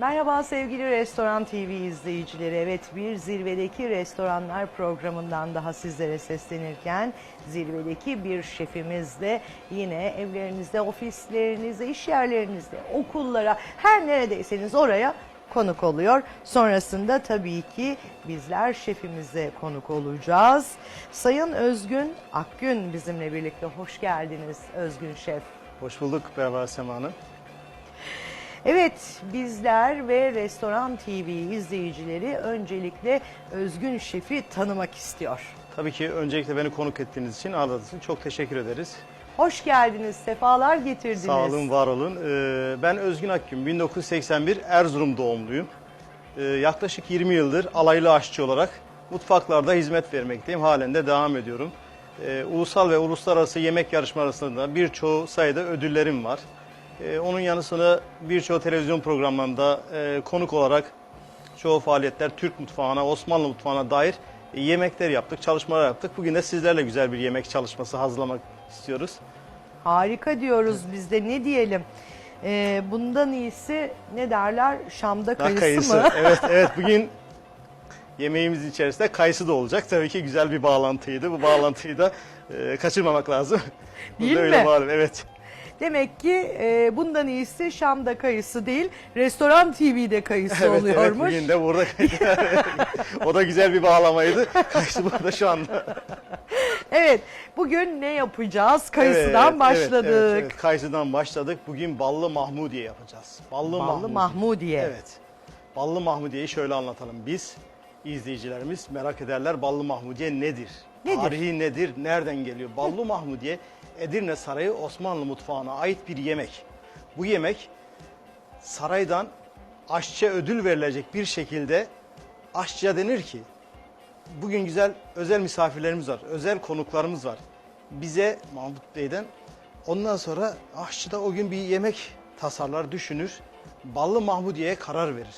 Merhaba sevgili Restoran TV izleyicileri. Evet bir zirvedeki restoranlar programından daha sizlere seslenirken zirvedeki bir şefimiz de yine evlerinizde, ofislerinizde, iş yerlerinizde, okullara her neredeyseniz oraya konuk oluyor. Sonrasında tabii ki bizler şefimize konuk olacağız. Sayın Özgün Akgün bizimle birlikte hoş geldiniz Özgün Şef. Hoş bulduk Berber Sema Hanım. Evet bizler ve Restoran TV izleyicileri öncelikle Özgün Şef'i tanımak istiyor. Tabii ki öncelikle beni konuk ettiğiniz için, ağırladığınız için çok teşekkür ederiz. Hoş geldiniz, sefalar getirdiniz. Sağ olun, var olun. Ee, ben Özgün Akgün, 1981 Erzurum doğumluyum. Ee, yaklaşık 20 yıldır alaylı aşçı olarak mutfaklarda hizmet vermekteyim. Halen de devam ediyorum. Ee, ulusal ve uluslararası yemek yarışmalarında birçoğu sayıda ödüllerim var. Ee, onun yanı sıra birçoğu televizyon programlarında e, konuk olarak çoğu faaliyetler Türk mutfağına, Osmanlı mutfağına dair e, yemekler yaptık, çalışmalar yaptık. Bugün de sizlerle güzel bir yemek çalışması hazırlamak istiyoruz. Harika diyoruz biz de ne diyelim. Ee, bundan iyisi ne derler Şam'da Daha kayısı, mı? evet, evet. Bugün yemeğimizin içerisinde kayısı da olacak. Tabii ki güzel bir bağlantıydı. Bu bağlantıyı da e, kaçırmamak lazım. Değil da öyle mi? malum, evet. Demek ki e, bundan iyisi Şam'da kayısı değil, Restoran TV'de kayısı Evet, evet, oluyormuş. bugün de burada o da güzel bir bağlamaydı. Kayısı burada şu anda. Evet, bugün ne yapacağız? Kayısıdan Evet, başladık. Evet, evet, evet. Kayısıdan başladık. Bugün ballı mahmudiye yapacağız. Ballı, Ballı mahmudiye. Mahmudiye. Evet. Ballı mahmudiyeyi şöyle anlatalım. Biz izleyicilerimiz merak ederler ballı mahmudiye nedir? Nedir? Tarihi nedir? Nereden geliyor? Ballı mahmudiye Edirne Sarayı Osmanlı mutfağına ait bir yemek. Bu yemek saraydan aşçıya ödül verilecek bir şekilde aşçıya denir ki bugün güzel özel misafirlerimiz var, özel konuklarımız var. Bize Mahmut Bey'den ondan sonra aşçı da o gün bir yemek tasarlar, düşünür. Ballı Mahmudiye'ye karar verir.